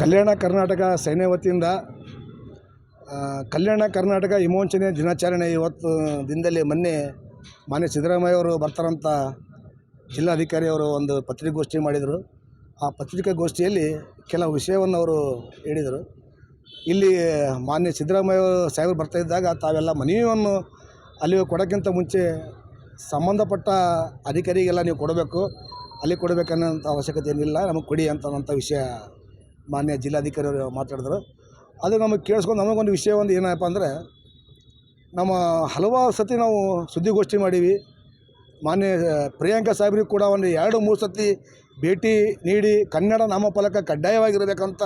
ಕಲ್ಯಾಣ ಕರ್ನಾಟಕ ಸೇನೆ ವತಿಯಿಂದ ಕಲ್ಯಾಣ ಕರ್ನಾಟಕ ವಿಮೋಚನೆ ದಿನಾಚರಣೆ ಇವತ್ತು, ದಿನದಲ್ಲಿ ಮೊನ್ನೆ ಮಾನ್ಯ ಸಿದ್ದರಾಮಯ್ಯ ಅವರು ಬರ್ತಾರಂತ ಜಿಲ್ಲಾಧಿಕಾರಿಯವರು ಒಂದು ಪತ್ರಿಕಾಗೋಷ್ಠಿ ಮಾಡಿದರು. ಆ ಪತ್ರಿಕಾಗೋಷ್ಠಿಯಲ್ಲಿ ಕೆಲವು ವಿಷಯವನ್ನು ಅವರು ಹೇಳಿದರು. ಇಲ್ಲಿ ಮಾನ್ಯ ಸಿದ್ದರಾಮಯ್ಯ ಸಾಹೇಬರು ಬರ್ತಾ ಇದ್ದಾಗ ತಾವೆಲ್ಲ ಮನೆಯನ್ನು ಅಲ್ಲಿ ಕೊಡೋಕ್ಕಿಂತ ಮುಂಚೆ ಸಂಬಂಧಪಟ್ಟ ಅಧಿಕಾರಿಗೆಲ್ಲ ನೀವು ಕೊಡಬೇಕು. ಅಲ್ಲಿ ಕೊಡಬೇಕನ್ನೋಂಥ ಅವಶ್ಯಕತೆ ಏನಿಲ್ಲ. ನಮಗೆ ಕೊಡಿ ಅಂತಂಥ ವಿಷಯ ಮಾನ್ಯ ಜಿಲ್ಲಾಧಿಕಾರಿ ಅವರು ಮಾತಾಡಿದ್ರು. ಅದು ನಮಗೆ ಕೇಳಿಸ್ಕೊಂಡು ನಮಗೊಂದು ವಿಷಯ ಒಂದು ಏನಪ್ಪ ಅಂದರೆ, ನಮ್ಮ ಹಲವಾರು ಸತಿ ನಾವು ಸುದ್ದಿಗೋಷ್ಠಿ ಮಾಡೀವಿ. ಮಾನ್ಯ ಪ್ರಿಯಾಂಕಾ ಸಾಹೇಬ್ರಿಗೆ ಕೂಡ ಒಂದು ಎರಡು, ಮೂರು ಸತಿ ಭೇಟಿ ನೀಡಿ ಕನ್ನಡ ನಾಮಫಲಕ ಕಡ್ಡಾಯವಾಗಿರಬೇಕಂತ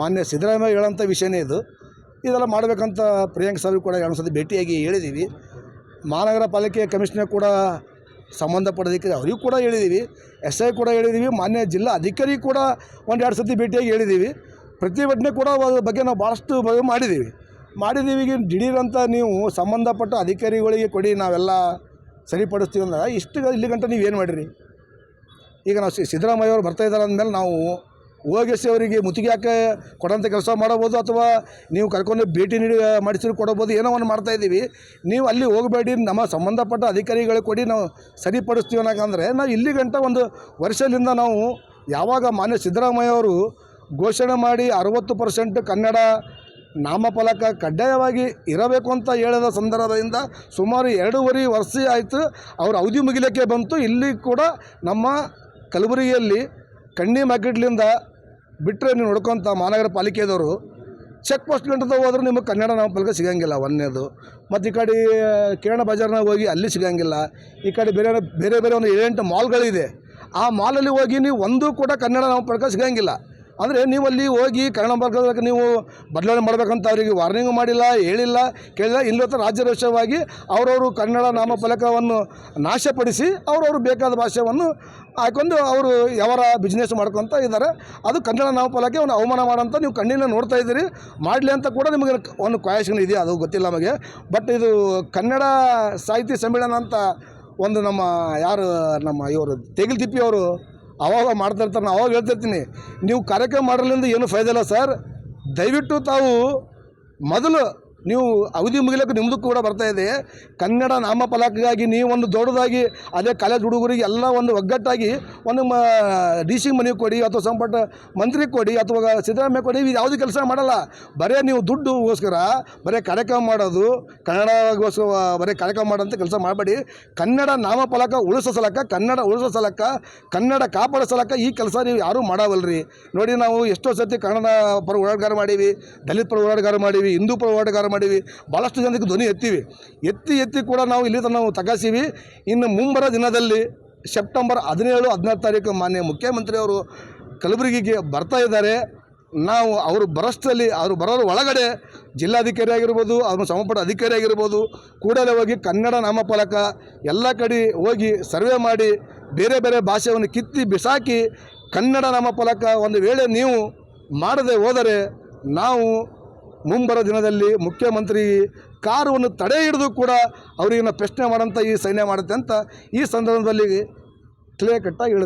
ಮಾನ್ಯ ಸಿದ್ದರಾಮಯ್ಯ ಹೇಳೋಂಥ ವಿಷಯನೇ ಇದು. ಇದೆಲ್ಲ ಮಾಡಬೇಕಂತ ಪ್ರಿಯಾಂಕಾ ಸಾಹೇಬ್ರಿಗೆ ಕೂಡ ಎರಡು ಸತಿ ಭೇಟಿಯಾಗಿ ಹೇಳಿದ್ದೀವಿ ಮಹಾನಗರ ಪಾಲಿಕೆ ಕಮಿಷನರ್ ಕೂಡ ಸಂಬಂಧಪಟ್ಟ ಅವ್ರಿಗೂ ಕೂಡ ಹೇಳಿದ್ದೀವಿ. ಎಸ್ ಐ ಕೂಡ ಹೇಳಿದ್ದೀವಿ. ಮಾನ್ಯ ಜಿಲ್ಲಾ ಅಧಿಕಾರಿ ಕೂಡ ಒಂದು ಎರಡು ಸತಿ ಭೇಟಿಯಾಗಿ ಹೇಳಿದ್ದೀವಿ. ಪ್ರತಿಭಟನೆ ಕೂಡ ಅದ್ರ ಬಗ್ಗೆ ನಾವು ಭಾಳಷ್ಟು ಮಾಡಿದ್ದೀವಿ. ಮಾಡಿದ್ದೀವಿ ಈಗ ದಿಢೀರಂತ ನೀವು ಸಂಬಂಧಪಟ್ಟ ಅಧಿಕಾರಿಗಳಿಗೆ ಕೊಡಿ, ನಾವೆಲ್ಲ ಸರಿಪಡಿಸ್ತೀವಿ ಅಂದ್ರೆ ಇಷ್ಟು ಇಲ್ಲಿಗಂಟ ನೀವು ಏನು ಮಾಡಿರಿ? ಈಗ ನಾವು ಸಿದ್ದರಾಮಯ್ಯ ಅವರು ಬರ್ತಾ ಇದ್ದಾರೆ ಅಂದಮೇಲೆ ನಾವು ಓಗೆಸಿ ಅವರಿಗೆ ಮುತ್ತಿಗೆ ಹಾಕಿ ಕೊಡೋಂಥ ಕೆಲಸ ಮಾಡಬೋದು ಅಥವಾ ನೀವು ಕರ್ಕೊಂಡು ಭೇಟಿ ನೀಡಿ ಮಾಡಿಸಿ ಕೊಡಬೋದು ಏನೋ ಒಂದು ಮಾಡ್ತಾ ಇದ್ದೀವಿ. ನೀವು ಅಲ್ಲಿ ಹೋಗಬೇಡಿ, ನಮ್ಮ ಸಂಬಂಧಪಟ್ಟ ಅಧಿಕಾರಿಗಳಿಗೆ ಕೊಡಿ, ನಾವು ಸರಿಪಡಿಸ್ತೀವಿ ಅನ್ನೋಕಂದರೆ ನಾವು ಇಲ್ಲಿ ಗಂಟ ಒಂದು ವರ್ಷದಿಂದ ನಾವು ಯಾವಾಗ ಮಾನ್ಯ ಸಿದ್ದರಾಮಯ್ಯ ಅವರು ಘೋಷಣೆ ಮಾಡಿ ಅರವತ್ತು ಪರ್ಸೆಂಟ್ ಕನ್ನಡ ನಾಮಫಲಕ ಕಡ್ಡಾಯವಾಗಿ ಇರಬೇಕು ಅಂತ ಹೇಳಿದ ಸಂದರ್ಭದಿಂದ ಸುಮಾರು ಎರಡೂವರೆ ವರ್ಷ ಆಯಿತು ಅವ್ರ ಅವಧಿ ಮುಗಿಲಿಕ್ಕೆ ಬಂತು. ಇಲ್ಲಿ ಕೂಡ ನಮ್ಮ ಕಲಬುರಗಿಯಲ್ಲಿ ಕಣ್ಣಿ ಮಾರ್ಕೆಟ್ಲಿಂದ ಬಿಟ್ಟರೆ ನೀವು ನೋಡ್ಕೊಂತ ಮಹಾನಗರ ಪಾಲಿಕೆದವರು ಚೆಕ್ ಪೋಸ್ಟ್ ಗಂಟದ ಹೋದ್ರೆ ನಿಮಗೆ ಕನ್ನಡ ನಾಮಫಲಕ ಸಿಗಂಗಿಲ್ಲ, ಒಂದನೇದು. ಮತ್ತು ಈ ಕಡೆ ಕಿರಣ ಬಜಾರ್ನಾಗ ಹೋಗಿ ಅಲ್ಲಿ ಸಿಗಂಗಿಲ್ಲ. ಈ ಕಡೆ ಬೇರೆ ಬೇರೆ ಬೇರೆ ಒಂದು ಏಳೆಂಟು ಮಾಲ್ಗಳಿದೆ ಆ ಮಾಲಲ್ಲಿ ಹೋಗಿ ನೀವು ಒಂದು ಕೂಡ ಕನ್ನಡ ನಾಮಫಲಕ ಸಿಗಂಗಿಲ್ಲ. ಅಂದರೆ ನೀವು ಅಲ್ಲಿ ಹೋಗಿ ಕನ್ನಡ ಮಾರ್ಗದಲ್ಲಿ ನೀವು ಬದಲಾವಣೆ ಮಾಡಬೇಕಂತ ಅವರಿಗೆ ವಾರ್ನಿಂಗ್ ಮಾಡಿಲ್ಲ, ಹೇಳಿಲ್ಲ, ಕೇಳಿಲ್ಲ. ರಾಜ್ಯ ರಾಜ್ಯರೋಷವಾಗಿ ಅವರವರು ಕನ್ನಡ ನಾಮಫಲಕವನ್ನು ನಾಶಪಡಿಸಿ ಅವರವರು ಬೇಕಾದ ಭಾಷೆಯನ್ನು ಹಾಕೊಂಡು ಅವರು ಯಾವರ ಬಿಸ್ನೆಸ್ ಮಾಡ್ಕೊತ ಇದ್ದಾರೆ. ಅದು ಕನ್ನಡ ನಾಮಫಲಕ್ಕೆ ಒಂದು ಅವಮಾನ ಮಾಡೋಂಥ ನೀವು ಕಣ್ಣಿನ ನೋಡ್ತಾ ಇದ್ದೀರಿ. ಮಾಡಲಿ ಅಂತ ಕೂಡ ನಿಮಗೆ ಒಂದು ಕ್ವಾಯಶನ್ ಇದೆ ಅದು ಗೊತ್ತಿಲ್ಲ ನಮಗೆ. ಬಟ್ ಇದು ಕನ್ನಡ ಸಾಹಿತ್ಯ ಸಮ್ಮೇಳನ ಅಂತ ಒಂದು ನಮ್ಮ ಯಾರು ನಮ್ಮ ಇವರು ತೆಗಿಲ್ ತಿಪ್ಪಿ ಅವರು ಅವಾಗ ಮಾಡ್ತಾ ಇರ್ತಾರೆ ನಾನು ಅವಾಗ ಹೇಳ್ತಿರ್ತೀನಿ, ನೀವು ಕಾರ್ಯಕ್ರಮ ಮಾಡೋದ್ರಿಂದ ಏನು ಇಲ್ಲ ಸರ್ ದಯವಿಟ್ಟು ತಾವು ಮೊದಲು ನೀವು ಅವಧಿ ಮುಗಿಲಕ್ಕೆ ನಿಮ್ಮದು ಕೂಡ ಬರ್ತಾ ಇದೆ. ಕನ್ನಡ ನಾಮಫಲಕಗಾಗಿ ನೀವು ಒಂದು ದೊಡ್ಡದಾಗಿ ಅದೇ ಕಾಲೇಜ್ ಹುಡುಗರಿಗೆ ಎಲ್ಲ ಒಂದು ಒಗ್ಗಟ್ಟಾಗಿ ಒಂದು ಮ, ಡಿ ಸಿ ಮನೆಗೆ ಕೊಡಿ ಅಥವಾ ಸಂಪಟ ಮಂತ್ರಿಗೆ ಕೊಡಿ ಅಥವಾ ಸಿದ್ದರಾಮಯ್ಯ ಕೊಡಿ, ಇದು ಯಾವುದೇ ಕೆಲಸ ಮಾಡಲ್ಲ. ಬರೀ ನೀವು ದುಡ್ಡುಗೋಸ್ಕರ ಬರೀ ಕಾರ್ಯಕ್ರಮ ಮಾಡೋದು, ಕನ್ನಡಗೋಸ್ಕರ ಬರೀ ಕಾರ್ಯಕ್ರಮ ಮಾಡೋಂಥ ಕೆಲಸ ಮಾಡಬೇಡಿ. ಕನ್ನಡ ನಾಮಫಲಕ ಉಳಿಸೋ ಸಲಕ, ಕನ್ನಡ ಉಳಿಸೋ ಸಲಕ, ಕನ್ನಡ ಕಾಪಾಡೋ ಸಲಕ ಈ ಕೆಲಸ ನೀವು ಯಾರೂ ಮಾಡಾವಲ್ರಿ. ನೋಡಿ ನಾವು ಎಷ್ಟೋ ಸತಿ ಕನ್ನಡ ಪರ ಹೋರಾಟಗಾರ ಮಾಡೀವಿ, ದಲಿತ ಪರ ಹೋರಾಟಗಾರ ಮಾಡೀವಿ, ಹಿಂದೂ ಪರ ಹೋರಾಟಗಾರ ಮಾಡೀವಿ. ಭಾಳಷ್ಟು ಜನಕ್ಕೆ ಧ್ವನಿ ಎತ್ತೀವಿ. ಎತ್ತಿ ಎತ್ತಿ ಕೂಡ ನಾವು ಇಲ್ಲಿ ನಾವು ತಗಾಸೀವಿ ಇನ್ನು ಮುಂಬರೋ ದಿನದಲ್ಲಿ ಸೆಪ್ಟೆಂಬರ್ ಹದಿನೇಳು, ಹದಿನಾರು ತಾರೀಕು ಮಾನ್ಯ ಮುಖ್ಯಮಂತ್ರಿಯವರು ಕಲಬುರಗಿಗೆ ಬರ್ತಾ ಇದ್ದಾರೆ. ನಾವು ಅವರು ಬರಷ್ಟಲ್ಲಿ ಅವರು ಬರೋರ ಒಳಗಡೆ ಜಿಲ್ಲಾಧಿಕಾರಿ ಆಗಿರ್ಬೋದು ಅವ್ರ ಸಂಬಂಧಪಟ್ಟ ಅಧಿಕಾರಿ ಆಗಿರ್ಬೋದು, ಕೂಡಲೇ ಹೋಗಿ ಕನ್ನಡ ನಾಮಫಲಕ ಎಲ್ಲ ಕಡೆ ಹೋಗಿ ಸರ್ವೆ ಮಾಡಿ ಬೇರೆ ಬೇರೆ ಭಾಷೆಯನ್ನು ಕಿತ್ತಿ ಬಿಸಾಕಿ ಕನ್ನಡ ನಾಮಫಲಕ ಒಂದು ವೇಳೆ ನೀವು ಮಾಡದೆ ಹೋದರೆ ನಾವು ಮುಂಬರೋ ದಿನದಲ್ಲಿ ಮುಖ್ಯಮಂತ್ರಿ ಕಾರವನ್ನು ತಡೆ ಹಿಡಿದು ಕೂಡ ಅವರಿಗಿನ ಪ್ರಶ್ನೆ ಮಾಡೋಂಥ ಈ ಸೈನ್ಯ ಮಾಡುತ್ತೆ ಅಂತ ಈ ಸಂದರ್ಭದಲ್ಲಿ ಕ್ಲಿಯರ್ ಕಟ್ಟಾಗಿ ಹೇಳುತ್ತೆ.